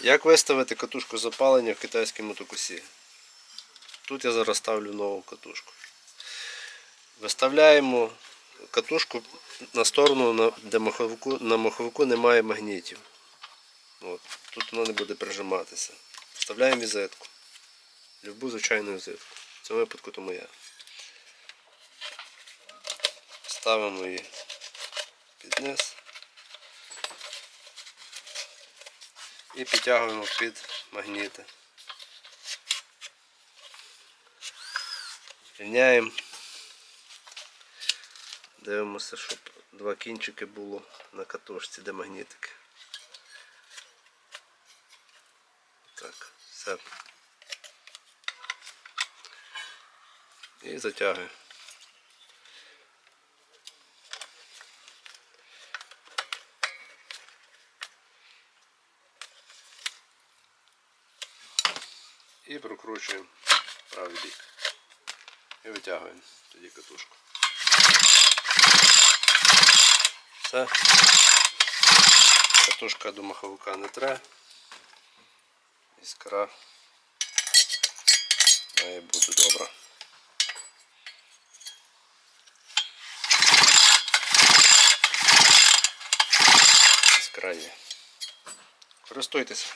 Як виставити катушку запалення в китайській мотокосі? Тут я зараз ставлю нову катушку. Виставляємо катушку на сторону, де маховику, на маховику немає магнітів. От. Тут воно не буде прижиматися. Вставляємо візитку. Любу звичайну візитку. В цьому випадку то моя. Ставимо її під низ. І підтягуємо під магніти. Рівняємо. Дивимося, щоб два кінчики було на катушці, де магнітики. Так, все. І затягуємо. І прокручуємо правий бік. І витягуємо тоді катушку. Все. Катушка до маховика не тре. Іскра має бути добра. Іскра є. Користуйтеся.